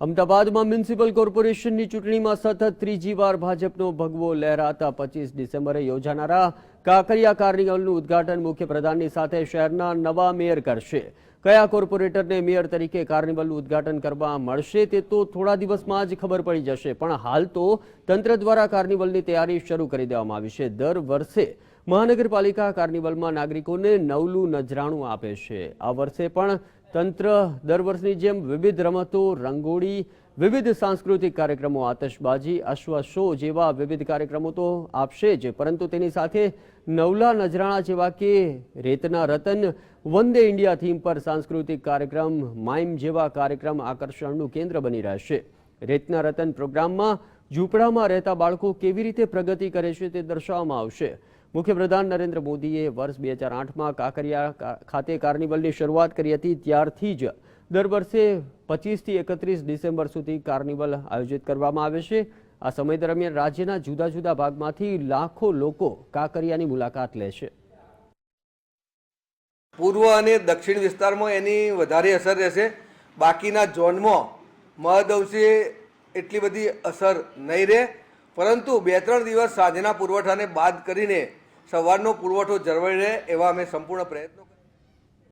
અમદાવાદમાં મ્યુનિસિપલ કોર્પોરેશનની ચૂંટણીમાં સતત ત્રીજી વાર ભાજપનો ભગવો લહેરાતા પચીસ ડિસેમ્બરે યોજાનારા કાંકરિયા કાર્નિવલનું ઉદ્ઘાટન મુખ્યપ્રધાનની સાથે શહેરના નવા મેયર કરશે. કયા કોર્પોરેટરને મેયર તરીકે કાર્નિવલનું ઉદ્ઘાટન કરવા મળશે તે તો થોડા દિવસમાં જ ખબર પડી જશે, પણ હાલ તો તંત્ર દ્વારા કાર્નિવલની તૈયારી શરૂ કરી દેવામાં આવી છે. દર વર્ષે મહાનગરપાલિકા કાર્નિવલમાં નાગરિકોને નવલું નજરાણું આપે છે. આ વર્ષે પણ તંત્ર દર વર્ષની જેમ વિવિધ રમતો, રંગોળી, વિવિધ સાંસ્કૃતિક કાર્યક્રમો, આતશબાજી અશ્વ શો જેવા વિવિધ કાર્યક્રમો તો આપશે જ. પરંતુ તેની સાથે નવલા નજરાણા જેવા કે રેતના રતન, વંદે ઇન્ડિયા થીમ પર સાંસ્કૃતિક કાર્યક્રમ, માઇમ જેવા કાર્યક્રમ આકર્ષણનું કેન્દ્ર બની રહેશે. રેતના રતન પ્રોગ્રામમાં ઝૂંપડામાં રહેતા બાળકો કેવી રીતે પ્રગતિ કરે છે તે દર્શાવવામાં આવશે. મુખ્યપ્રધાન નરેન્દ્ર મોદીએ વર્ષ બે હજાર આઠમાં કાંકરિયા ખાતે કાર્નિવલની શરૂઆત કરી હતી. ત્યારથી જ દર વર્ષે પચીસથી એકત્રીસ ડિસેમ્બર સુધી કાર્નિવલ આયોજિત કરવામાં આવે છે. આ સમય દરમિયાન રાજ્યના જુદા જુદા ભાગમાંથી લાખો લોકો કાંકરિયાની મુલાકાત લે છે. પૂર્વ અને દક્ષિણ વિસ્તારમાં એની વધારે અસર રહેશે. બાકીના ઝોનમાં મહદઅંશે એટલી બધી અસર નહીં રહે. પરંતુ બે ત્રણ દિવસ સાંજના પુરવઠાને બાદ કરીને સવારનો પુરવઠો જળવાઈ રહે એવા અમે સંપૂર્ણ પ્રયત્નો